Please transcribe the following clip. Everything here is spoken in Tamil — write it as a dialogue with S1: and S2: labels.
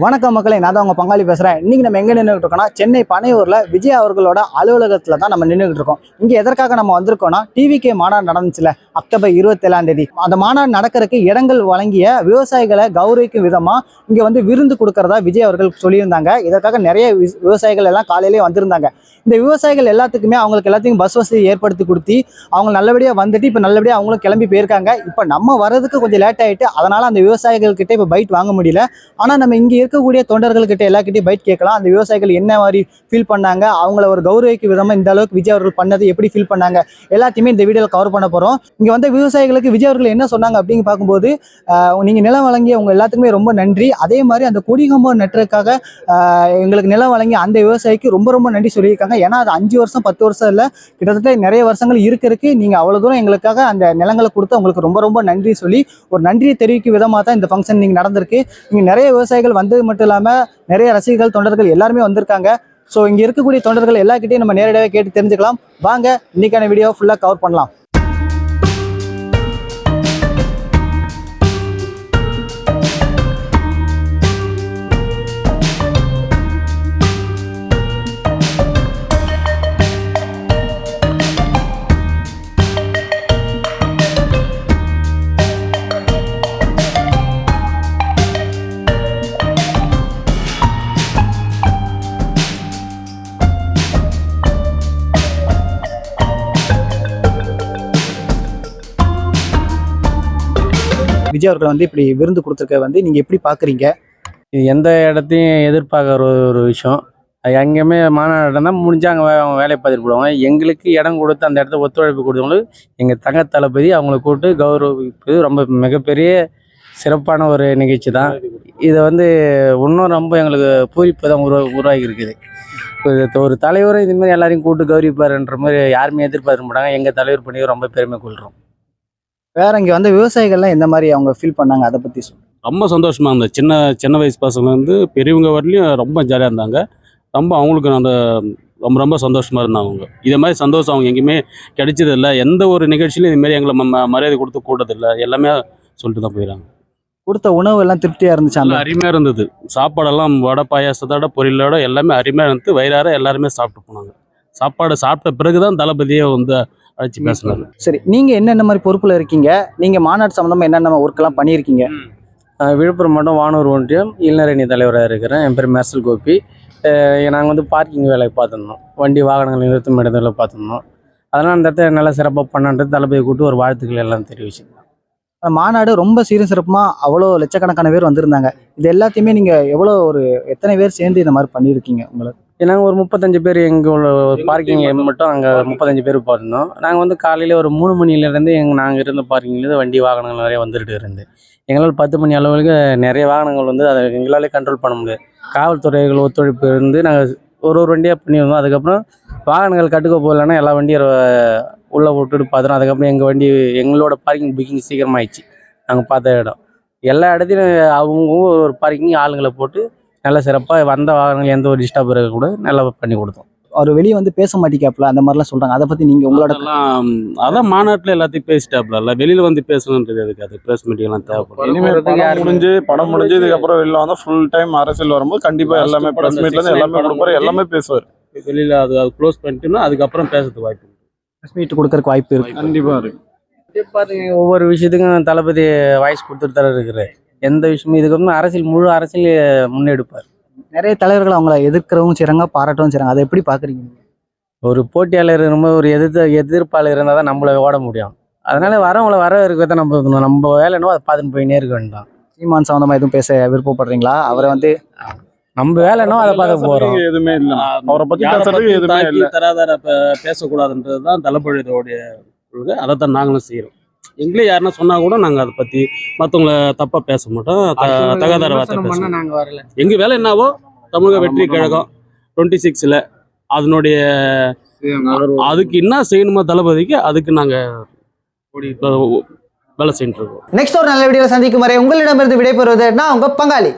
S1: வணக்கம் மக்களே நான் தான் உங்க பங்காளி பேசுறேன். இன்னைக்கு நம்ம எங்க நின்றுட்டு இருக்கோம்னா சென்னை பனையூர்ல விஜய் அவர்களோட அலுவலகத்துல தான் நம்ம நின்றுட்டு இருக்கோம். இங்க எதற்காக நம்ம வந்திருக்கோம்னா டிவிகே மாநாடு நடந்துச்சுல அக்டோபர் இருபத்தேழாம் தேதி. அந்த மாநாடு நடக்கிறதுக்கு இடங்கள் வழங்கிய விவசாயிகளை கௌரவிக்கும் விதமா இங்க வந்து விருந்து கொடுக்கறதா விஜய் அவர்கள் சொல்லியிருந்தாங்க. இதற்காக நிறைய வி- விவசாயிகள் எல்லாம் காலையிலேயே வந்திருந்தாங்க. இந்த விவசாயிகள் எல்லாத்துக்குமே அவங்களுக்கு எல்லாத்தையும் பஸ் வசதி ஏற்படுத்தி கொடுத்து அவங்க நல்லபடியா வந்துட்டு இப்போ நல்லபடியா அவங்களும் கிளம்பி போயிருக்காங்க. இப்போ நம்ம வர்றதுக்கு கொஞ்சம் லேட் ஆயிட்டு அதனால அந்த விவசாயிகள் கிட்ட இப்போ பைட் வாங்க முடியல. ஆனா நம்ம இங்க இருக்கக்கூடிய தொண்டர்கள்கிட்ட எல்லாக்கிட்டையும் பைட் கேட்கலாம். அந்த விவசாயிகள் என்ன மாதிரி ஃபீல் பண்ணாங்க? அவங்கள ஒரு கௌரவிக்கு விதமாக இந்த அளவுக்கு விஜய் அவர்கள் பண்ணது எப்படி ஃபீல் பண்ணாங்க? எல்லாத்தையுமே இந்த வீடியோவில் கவர் பண்ண போகிறோம் இங்கே வந்த விவசாயிகளுக்கு விஜய் அவர்கள் என்ன சொன்னாங்க அப்படின்னு பார்க்கும்போது நீங்கள் நிலம் வழங்கிய உங்கள் எல்லாத்துக்குமே ரொம்ப நன்றி. அதே மாதிரி அந்த கொடிகம்பம் நட்டுறதுக்காக எங்களுக்கு நிலம் வழங்கி அந்த விவசாயிக்கு ரொம்ப ரொம்ப நன்றி சொல்லியிருக்காங்க. ஏன்னா அது அஞ்சு வருஷம் பத்து வருஷம் இல்லை. கிட்டத்தட்ட நிறைய வருஷங்கள் இருக்கு இருக்கு. அவ்வளோ தூரம் எங்களுக்காக அந்த நிலங்களை கொடுத்து உங்களுக்கு ரொம்ப ரொம்ப நன்றி சொல்லி ஒரு நன்றியை தெரிவிக்கும் விதமாக தான் இந்த ஃபங்க்ஷன் நீங்கள் நடந்திருக்கு. இங்கே நிறைய விவசாயிகள் வந்து வந்தது மட்டும் இல்லாம நிறைய ரசிகர்கள் தொண்டர்கள் எல்லாருமே வந்திருக்காங்க. ஸோ இங்க இருக்கக்கூடிய தொண்டர்கள் எல்லாக்கிட்டையும் நம்ம நேரடியாக கேட்டு தெரிஞ்சுக்கலாம். வாங்க இன்னைக்கான வீடியோ ஃபுல்லா கவர் பண்ணலாம். விஜய் அவர்கள் வந்து இப்படி விருந்து கொடுத்துருக்க வந்து நீங்கள் எப்படி பார்க்குறீங்க
S2: இது எந்த இடத்தையும் எதிர்பார்க்குற ஒரு ஒரு விஷயம். அது எங்கேயுமே மாநாடு நடந்தால் முடிஞ்சாங்க அவங்க வேலையை பார்த்துட்டு போடுவாங்க. எங்களுக்கு இடம் கொடுத்து அந்த இடத்த ஒத்துழைப்பு கொடுத்தவங்களுக்கு எங்கள் தங்க தளபதி அவங்கள கூப்பிட்டு கௌரவிப்பு ரொம்ப மிகப்பெரிய சிறப்பான ஒரு நிகழ்ச்சி தான். இதை வந்து இன்னும் ரொம்ப எங்களுக்கு பூரிப்பு தான் உருவா உருவாகி இருக்குது இப்போ ஒரு தலைவரும் இது மாதிரி எல்லாரையும் கூப்பிட்டு கௌரவிப்பாருன்ற மாதிரி யாருமே எதிர்பார்க்க மாட்டாங்க. எங்கள் தலைவர் பண்ணி ரொம்ப பெருமை கொள்கிறோம்
S1: வேற இங்க வந்த விவசாயிகள்லாம் எந்த மாதிரி அவங்க ஃபீல் பண்ணாங்க? அதை பத்தி சொல்லுங்க
S3: ரொம்ப சந்தோஷமாக இருந்தது. சின்ன சின்ன வயசு பசங்க வந்து பெரியவங்க வரலையும் ரொம்ப ஜாலியாக இருந்தாங்க. ரொம்ப அவங்களுக்கு அந்த ரொம்ப ரொம்ப சந்தோஷமாக இருந்தாங்க அவங்க. இதே மாதிரி சந்தோஷம் அவங்க எங்கேயுமே கிடைச்சதில்ல. எந்த ஒரு நிகழ்ச்சியிலும் இது மாதிரி எங்களை ம- மரியாதை கொடுத்து கூட்டதில்லை. எல்லாமே சொல்லிட்டு தான் போயிடறாங்க
S1: கொடுத்த உணவு எல்லாம் திருப்தியா இருந்துச்சு அந்த
S3: அருமையாக இருந்தது. சாப்பாடெல்லாம் வடை பாயாசத்தோட பொரியலோட எல்லாமே அருமையாக இருந்து வயிறார எல்லாருமே சாப்பிட்டு போனாங்க. சாப்பாடு சாப்பிட்ட பிறகு தான் தளபதியே வந்து அழைச்சி பேசினார்
S1: சரி நீங்க என்னென்ன மாதிரி பொறுப்புல இருக்கீங்க? நீங்க மாநாடு சம்பந்தமா என்னென்ன ஒர்க் எல்லாம் பண்ணியிருக்கீங்க?
S2: விழுப்புரம் மாவட்டம் வானூர் ஒன்றியம் இளைஞரணி தலைவராக இருக்கிறேன். என் பேர் மெர்சல் கோபி. நாங்கள் வந்து பார்க்கிங் வேலையை பார்த்துருந்தோம். வண்டி வாகனங்கள் நிறுத்தும் இடத்துல பார்த்துருந்தோம். அதனால் அந்த இடத்த நல்லா சிறப்பாக பண்ணன்றது தளபதியை கூப்பிட்டு ஒரு வாழ்த்துக்கள் எல்லாம் தெரிவிச்சுருந்தோம்
S1: மாநாடு ரொம்ப சீரும் சிறப்புமா? அவ்வளோ லட்சக்கணக்கான பேர் வந்திருந்தாங்க. இது எல்லாத்தையுமே நீங்க எவ்வளோ ஒரு எத்தனை பேர் சேர்ந்து இந்த மாதிரி பண்ணியிருக்கீங்க உங்களுக்கு?
S2: நாங்கள் ஒரு முப்பத்தஞ்சு பேர் எங்கள் உள்ள பார்க்கிங் மட்டும். அங்கே முப்பத்தஞ்சு பேர் போயிருந்தோம் நாங்கள் வந்து காலையில் ஒரு மூணு மணிலேருந்து எங்கள் நாங்கள் இருந்த பார்க்கிங்லேருந்து வண்டி வாகனங்கள் நிறைய வந்துட்டு இருந்து எங்களால் பத்து மணி அளவுக்கு நிறைய வாகனங்கள் வந்து அதை எங்களாலே கண்ட்ரோல் பண்ண முடியாது. காவல்துறைகள் ஒத்துழைப்பு இருந்து நாங்கள் ஒரு ஒரு வண்டியாக பண்ணியிருந்தோம். அதுக்கப்புறம் வாகனங்கள் கட்டுக்க போகலன்னா எல்லா வண்டியும் அஹ், உள்ளே விட்டுட்டு பார்த்துரும் அதுக்கப்புறம் எங்கள் வண்டி எங்களோட பார்க்கிங் புக்கிங் சீக்கிரமாகிடுச்சு நாங்கள் பார்த்த இடம். எல்லா இடத்துலையும் அவங்க ஒரு பார்க்கிங் ஆளுங்களை போட்டு நல்ல சிறப்பாக வந்த வாகனங்கள் எந்த ஒரு டிஸ்டர்ப் இருக்க கூட நல்லா பண்ணி கொடுத்தோம்.
S1: அவர் வெளியே வந்து பேச மாட்டேங்காப்புல அந்த மாதிரிலாம் சொல்றாங்க. அதை பத்தி நீங்க உங்களோட
S3: அதான் மாநாட்டில் எல்லாத்தையும் பேசிட்டாப்ல. வெளியில் வந்து பேசணுன்றது எதுக்கு? அது ப்ரெஸ் மீட்டிங் எல்லாம் தேவைப்படும்
S4: முடிஞ்சு படம் முடிஞ்சு இதுக்கப்புறம் வெளில வந்தா ஃபுல் டைம் அரசியல் வரும்போது கண்டிப்பா
S3: Last
S4: எல்லாமே
S3: படம்
S4: பிரஸ்
S3: இந்த
S4: மீட்ல
S3: six
S4: இருந்து எல்லாமே கொடுப்பாரு எல்லாமே பேசுவார்.
S3: வெளியில் அது அது க்ளோஸ் பண்ணிட்டுன்னா அதுக்கப்புறம் பேசுறதுக்கு வாய்ப்பு இருக்கு.
S1: மீட் கொடுக்கறதுக்கு வாய்ப்பு இருக்கு.
S4: கண்டிப்பா இருக்கு.
S2: பாருங்க ஒவ்வொரு விஷயத்துக்கும் தளபதி வாய்ஸ் கொடுத்துட்டு தர இருக்கிறாரு. எந்த விஷயமும் இதுக்கு வந்து அரசியல் முழு அரசியல் முன்னெடுப்பார்.
S1: நிறைய தலைவர்கள் அவங்கள எதிர்க்கிறவங்க செய்றாங்க பாராட்டவும் செய்றாங்க. அதை எப்படி பாக்குறீங்க
S2: ஒரு போட்டியாளர் ரொம்ப ஒரு எதிர்த்து எதிர்ப்பாளர் இருந்தால் தான் நம்மள ஓட முடியும். அதனால வரவங்கள வர இருக்கிறத நம்ம. நம்ம வேலை என்னவோ அதை பார்த்துட்டு போயினே இருக்க வேண்டாம்
S1: சீமான் சம்பந்தமா எதுவும் பேச விருப்பப்படுறீங்களா? அவரை வந்து
S2: நம்ம வேலை என்னவோ அதை பார்த்து போகிறோம்
S4: பேசுறதுக்கு எதுவுமே இல்ல. அவரை பத்தி பேசுறதுக்கு எதுவுமே இல்ல.
S3: தராதர பேசக்கூடாதுன்றது தான் தளபதியோடைய கொள்கை. அதை தான் நாங்களும் செய்கிறோம் எங்களே யாருன்னா சொன்னா கூட நாங்கள் அதை பற்றி மற்றவங்கள தப்பாக பேச மாட்டோம். த- தகாதார வார்த்தை பேச
S2: வரல.
S3: எங்கள் வேலை என்னவோ தமிழக வெற்றி கழகம் டுவெண்ட்டி சிக்ஸில் அதனுடைய அதுக்கு என்ன செய்யணுமோ தளபதிக்கு அதுக்கு நாங்கள் வேலை செஞ்சுட்டு இருக்கோம்.
S1: நெக்ஸ்ட் ஒரு நல்ல வீடியோல சந்திக்கும் வரை உங்களிடமிருந்து விடைபெறுவது நான் உங்க பங்காளி.